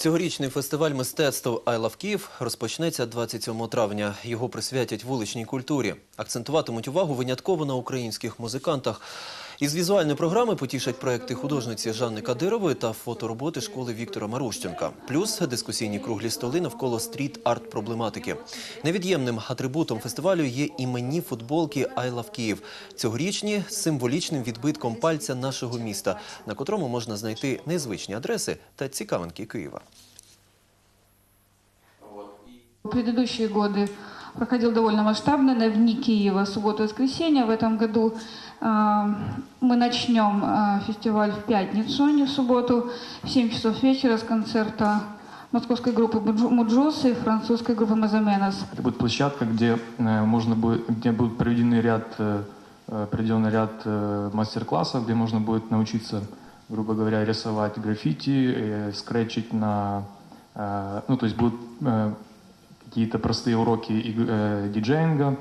Цьогорічний фестиваль мистецтв «I Love Київ» розпочнеться 27 травня. Його присвятять вуличній культурі. Акцентуватимуть увагу винятково на українських музикантах. Із візуальної програми потішать проекти художниці Жанни Кадирової та фотороботи школи Віктора Марущенка. Плюс дискусійні круглі столи навколо стріт-арт-проблематики. Невід'ємним атрибутом фестивалю є іменні футболки «I Love Київ». Цьогорічні з символічним відбитком пальця нашого міста, на котрому можна знайти незвичні адреси та цікавинки Києва. Предыдущие годы проходил довольно масштабно на вне Киева, субботу и воскресенье. В этом году э, мы начнем э, фестиваль в пятницу, а не в субботу, в 7 часов вечера с концерта московской группы Муджосы и французской группы Мазаменос. Это будет площадка, где э, можно будет, где будут проведены ряд, проведен ряд мастер-классов, где можно будет научиться, грубо говоря, рисовать граффити, скретчить на, ну то есть будут какие-то простые уроки э, диджеинга.